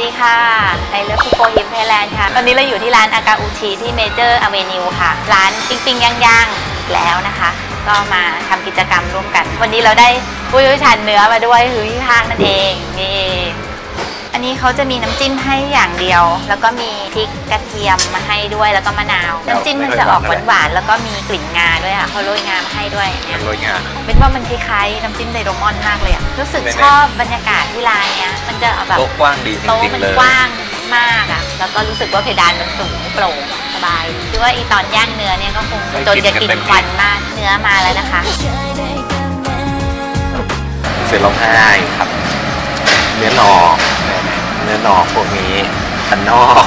ดีค่ะไอเลิฟฟูโกฮิมไทยแลนด์ค่ะ ตอนนี้เราอยู่ที่ร้านอากาอุชิที่เมเจอร์อเวนิวค่ะ ร้านปิ้งปิ้งย่างย่างๆแล้วนะคะ ก็มาทำกิจกรรมร่วมกัน วันนี้เราได้ผู้เชี่ยวชาญเนื้อมาด้วยคือพี่ภาคนั่นเองนี่อันนี้เขาจะมีน้ำจิ้มให้อย่างเดียว แล้วก็มีพริกกระเทียมมาให้ด้วยแล้วก็มะนาวน้ำจิ้มมันจะออกหวานๆแล้วก็มีกลิ่นงาด้วยค่ะเขาโรยงามาให้ด้วยเนี่ยโรยงานเป็นว่ามันคล้ายๆน้ำจิ้มไดโรมอนมากเลยอะรู้สึกแน่ๆชอบบรรยากาศที่ร้านเนี้ยมัน จะแบบโต๊ะกว้างดีจโต๊ะริงมัๆนเลย กว้างมากอะแล้วก็รู้สึกว่าเพดานมันสูงโปร่งสบายคือว่าอีตอนย่างเนื้อเนี่ยก็คงจนจะกินควันมากเนื้อมาแล้วนะคะ เสร็จร้องไห้ครับ เนื้อหนอกเนื้อหนอกพวกนี้สันนอก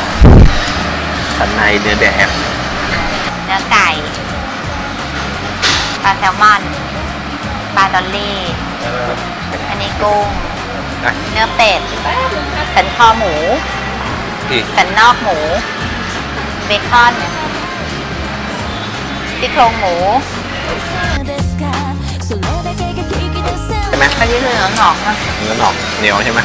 สันในเนื้อแดงเนื้อไก่ปลาแซลมอนปลาดอลลี่ อันนี้กุ้ง อะเนื้อเป็ดสันคอหมูอีกสันนอกหมู เบคอนซี่โครงหมูใช่ไหมอันนี้คือเนื้อหงอกนะเนื้อหนอกเหนียวใช่ไหม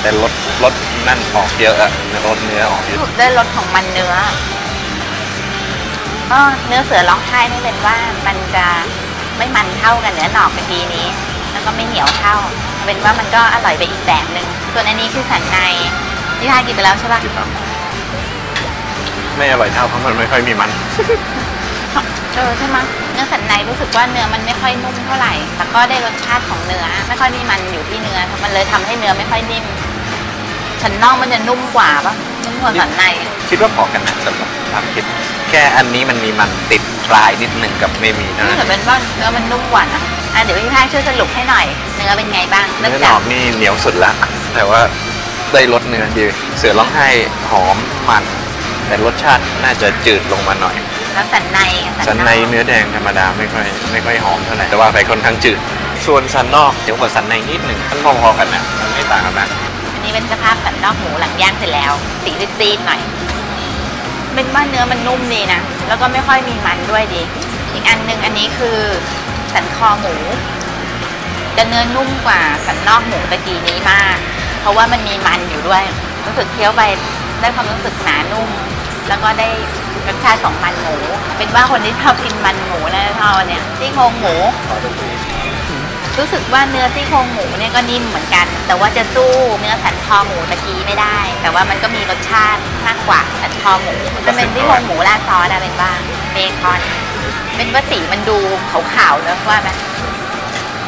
แต่รสรสนั่นออกเยอะอะรสเนื้อออกเยอะถูกได้รสของมันเนื้อก็เนื้อเสือร้องไห้นี่เป็นว่ามันจะไม่มันเท่ากันเนื้อหนอกเมื่อกี้นี้ แล้วก็ไม่เหนียวเท่า เป็นว่ามันก็อร่อยไปอีกแบบหนึ่งส่วนอันนี้คือสันในที่ทากินไปแล้วใช่ปะครับ ไม่อร่อยเท่าเพราะมันไม่ค่อยมีมัน เออใช่ไหมยเนื้อสันในรู้สึกว่าเนื้อมันไม่ค่อยนุ่มเท่าไหร่ แต่ก็ได้รสชาติของเนื้อ ไม่ค่อยมีมันอยู่ที่เนื้อมันเลยทำให้เนื้อไม่ค่อยนิ่มสันนอกมันจะนุ่มกว่าปะนุ่มกว่าสันใน คิดว่าพอกันนะสำหรับความคิด แค่อันนี้มันมีมันติดปลายนิดหนึ่งกับไม่มีเท่านี่นั้นเหมือนเป็นว่าเนื้อมันนุ่มกว่านะ อะเดี๋ยวพี่พายช่วยสรุปให้หน่อยเนื้อเป็นไงบ้างเนื้อหนจาอกนี่เหนียวสุดละ แต่ว่าได้รสเนื้อดี เสือร้องไห้หอมมัน แต่รสชาติน่าจะจืดลงมาหน่อย แล้วสันในกับสันในเนื้อแดงธรรมดาไม่ค่อยไม่ค่อยหอมเท่าไหร่แต่ว่าไปค่อนข้างจืด ส่วนสันนอกเดี๋ยวกว่าสันในนิดหนึ่งมันพอๆกันนะมันไม่ต่างกันนะอันนี้เป็นสภาพสันนอกหมูหลังย่างเสร็จแล้ว สีซีดๆหน่อยเป็นว่าเนื้อมันนุ่มดีนะ แล้วก็ไม่ค่อยมีมันด้วยดี อีกอันหนึ่งอันนี้คือ สันคอหมูจะเนื้อนุ่มกว่าสันนอกหมูตะกี้นี้มาก เพราะว่ามันมีมันอยู่ด้วย รู้สึกเคี้ยวไปได้ความรู้สึกหนานุ่ม แล้วก็ได้รสชาติของมันหมู เป็นว่าคนที่ชอบกินมันหมูนะชอบอันเนี่ยซี่โครงหมู รู้สึกว่าเนื้อซี่โครงหมูเนี่ยก็นิ่มเหมือนกัน แต่ว่าจะสู้เนื้อสันคอหมูตะกี้ไม่ได้ แต่ว่ามันก็มีรสชาติมากกว่าสันคอหมูมันเป็นซี่โครงหมูราดซอสอะเป็นว่าเบคอน เป็นว่าสีมันดูขาวๆเนอะว่าไหม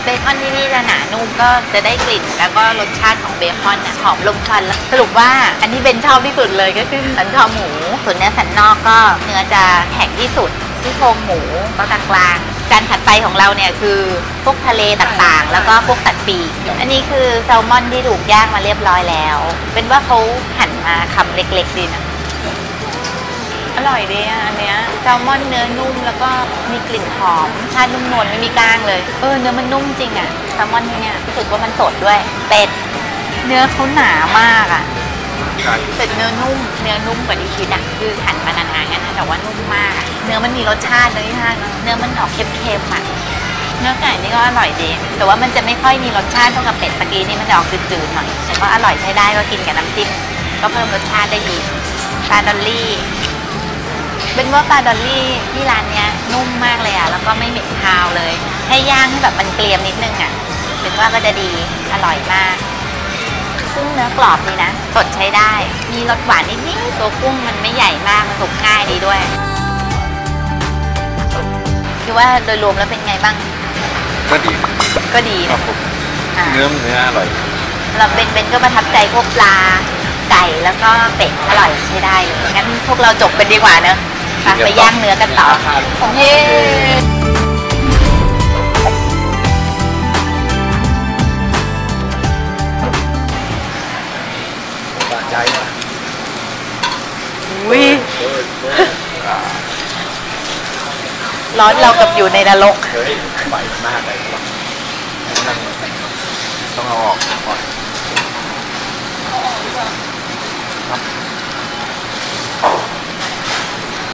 เบคอนที่นี่จะหนานุ่มก็จะได้กลิ่นแล้วก็รสชาติของเบคอนน่ะหอมลมควันแล้วสรุปว่าอันที่เบนชอบที่สุดเลยก็คือสันคอหมูส่วนเนื้อสันนอกก็เนื้อจะแข็งที่สุดที่โครงหมูก็กลางๆการถัดไปของเราเนี่ยคือพวกทะเลต่างๆ แล้วก็พวกสัตว์ปีกอันนี้คือแซลมอนที่ถูกย่างมาเรียบร้อยแล้ว เป็นว่าเขาหั่นมาคำเล็กๆดีนะ อร่อยดีอะอันเนี้ยแซลมอนเนื้อนุ่มแล้วก็มีกลิ่นหอมชาตินุ่มนวลไม่มีกล้างเลย เออเนื้อมันนุ่มจริงอะแซลมอนที่เนี่ยรู้สึกว่ามันสดด้วย เป็ดเนื้อเขาหนามากอะเป็ดเนื้อนุ่ม เนื้อนุ่มกว่าที่คิดอะคือหั่นมานานๆนะแต่ว่านุ่มมากอะเนื้อมันมีรสชาติเลยที่ห้างนะเนื้อมันออกเค็มๆอะเนื้อไก่นี่ก็อร่อยดี แต่ว่ามันจะไม่ค่อยมีรสชาติเท่ากับเป็ดตะกี้นี่มันจะออกจืดๆหน่อยแต่ก็อร่อยใช้ได้ก็กินกับน้ำจิ้มก็เพิ่มรสชาติได้ดีปลาดอลลี่ เป็นว่าปลาดอลลี่ที่ร้านเนี้ยนุ่มมากเลยอะแล้วก็ไม่เหม็นคาวเลย ให้ย่างให้แบบมันเกรียมนิดนึงอะเป็นว่าก็จะดีอร่อยมากกุ้งเนื้อกรอบดีนะสดใช้ได้ มีรสหวานนิดๆตัวกุ้งมันไม่ใหญ่มากมันสุกง่ายดีด้วยคิดว่าโดยรวมแล้วเป็นไงบ้าง ก็ดีก็ดีครันะบผมอ่าเนื้อเนื้ออร่อยเราเป็นเบนก็ประทับใจพวกปลาไก่แล้วก็เป็ดอร่อยใช้ได้เลยงั้นพวกเราจบกันดีกว่าเนอะ ไปไปย่างเนื้อกันต่อเย้ใจวิร้อนเรากับอยู่ในนรกเฮ้ยไฟมากเลยครับต้องเอาออกก่อนครับ